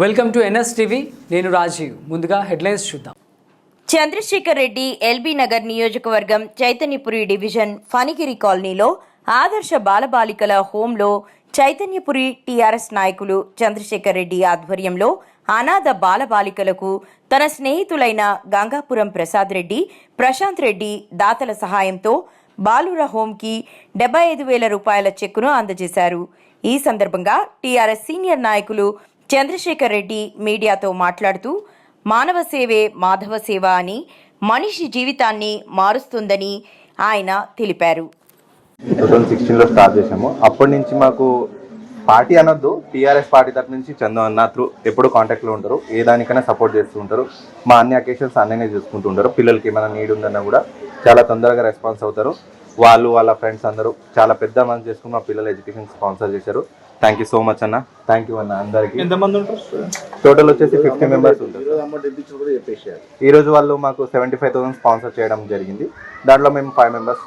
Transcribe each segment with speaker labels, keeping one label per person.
Speaker 1: Welcome to NS TV. నేను రాజీవ్. ముందుగా headlines చూద్దాం.
Speaker 2: చంద్రశేఖర్ రెడ్డి ఎల్బీ నగర్ నియోజకవర్గం చైతన్యపురి డివిజన్ ఫణిగిరి కాలనీలో ఆదర్శ బాలబాలికల హోంలో చైతన్యపురి టీఆర్ఎస్ నాయకులు చంద్రశేఖర్ రెడ్డి ఆధ్వర్యంలో అనాథ బాలబాలికలకు తన స్నేహితులైన గంగాపురం ప్రసాద్ రెడ్డి ప్రశాంత్ రెడ్డి దాతల సహాయంతో బాలుర హోంకి డెబ్బై ఐదు వేల రూపాయల చెక్కును అందజేశారు. ఈ సందర్భంగా టీఆర్ఎస్ సీనియర్ నాయకులు చంద్రశేఖర్ రెడ్డి మీడియాతో మాట్లాడుతూ మానవ సేవే మాధవ సేవ అని మనిషి జీవితాన్ని మారుస్తుందని ఆయన తెలిపారు.
Speaker 3: టూ సిక్స్టీన్లో స్టార్ట్ చేసాము అప్పటి నుంచి మాకు పార్టీ అనొద్దు. టీఆర్ఎస్ పార్టీ తరఫు నుంచి చందు అన్న త్రూ ఎప్పుడు కాంటాక్ట్లో ఉంటారు. ఏ దానికైనా సపోర్ట్ చేస్తూ ఉంటారు. మా అన్ని అకేషన్స్ అన్ననే చూసుకుంటూ ఉంటారు. పిల్లలకి ఏమైనా నీడ్ ఉందన్నా కూడా చాలా తొందరగా రెస్పాన్స్ అవుతారు. వాళ్ళు వాళ్ళ ఫ్రెండ్స్ అందరూ చాలా పెద్ద మంది చేసుకుని మా పిల్లల ఎడ్యుకేషన్ స్పాన్సర్ చేశారు. థ్యాంక్ యూ సో మచ్ అన్న. థ్యాంక్ యూ అన్న అందరికి.
Speaker 4: ఎంతమంది ఉంటారు?
Speaker 3: టోటల్ వచ్చేసి ఫిఫ్టీ మెంబర్స్ ఉంటారు. ఈ రోజు వాళ్ళు మాకు సెవెంటీ ఫైవ్ థౌసండ్ స్పాన్సర్ చేయడం జరిగింది. దాంట్లో మేము five members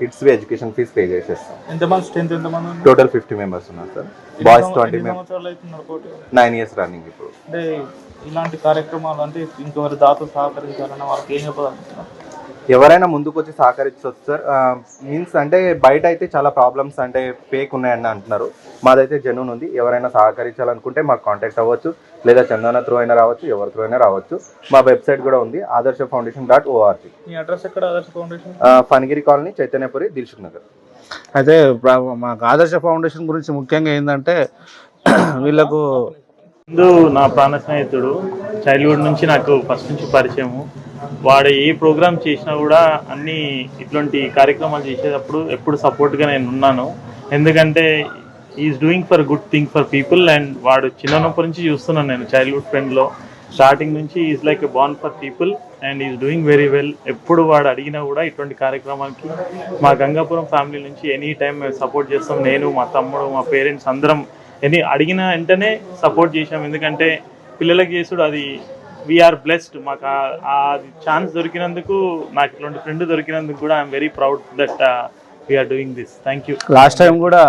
Speaker 3: kids education fees pay చేసేస్తాం.
Speaker 4: ఎంతమంది స్ట్రెంత్ ఎంతమంది?
Speaker 3: టోటల్ ఫిఫ్టీ మెంబర్స్ ఉన్నారు sir boys twenty members? Nine years running ఇప్పుడు.
Speaker 4: అంటే ఇలాంటి కార్యక్రమాలు అంటే ఇంకొకరి దాతలు సహకరించాలన్న వాళ్ళకి ఏం చెప్పాలనుకుంటున్నారు
Speaker 3: ఎవరైనా ముందుకు వచ్చి సహకరించవచ్చు సార్ మీన్స్ అంటే బయట అయితే చాలా ప్రాబ్లమ్స్ అంటే ఫేక్ ఉన్నాయని అంటున్నారు. మాదైతే జెన్యున్ ఉంది. ఎవరైనా సహకరించాలనుకుంటే మాకు కాంటాక్ట్ అవ్వచ్చు. లేదా చందన త్రూ అయినా రావచ్చు ఎవరి త్రూ అయినా రావచ్చు. మా వెబ్సైట్ కూడా ఉంది ఆదర్శ ఫౌండేషన్ డాట్ ఓఆర్జీ
Speaker 4: మీ అడ్రస్ ఎక్కడ Adarsh foundation
Speaker 3: Phanigiri colony Chaitanyapuri Dilsukhnagar
Speaker 5: అయితే మాకు ఆదర్శ ఫౌండేషన్ గురించి ముఖ్యంగా ఏంటంటే వీళ్ళకు
Speaker 4: ముందు నా ప్రాణ స్నేహితుడు చైల్డ్హుడ్ నుంచి నాకు ఫస్ట్ నుంచి పరిచయము. వాడు ఏ ప్రోగ్రామ్ చేసినా కూడా అన్ని ఇట్లాంటి కార్యక్రమాలు చేసేటప్పుడు ఎప్పుడు సపోర్ట్గా నేను ఉన్నాను. ఎందుకంటే is doing for good thing for people and వాడు చిన్నప్పటి నుంచి చూస్తున్నాను నేను చైల్డ్హుడ్ ఫ్రెండ్లో స్టార్టింగ్ నుంచి is like born for people and is doing very well ఎప్పుడు వాడు అడిగినా కూడా ఇటువంటి కార్యక్రమానికి మా గంగాపురం ఫ్యామిలీ నుంచి ఎనీ టైం మేము సపోర్ట్ చేస్తాం. నేను మా తమ్ముడు మా పేరెంట్స్ అందరం ఎనీ అడిగిన వెంటనే సపోర్ట్ చేసాం ఎందుకంటే పిల్లలకి చేసుడు అది వీఆర్ బ్లెస్డ్ మాకు ఆ- ఛాన్స్ దొరికినందుకు నాకు ఇట్లాంటి ఫ్రెండ్ దొరికినందుకు కూడా I'm very proud that we are doing this thank you
Speaker 5: last time కూడా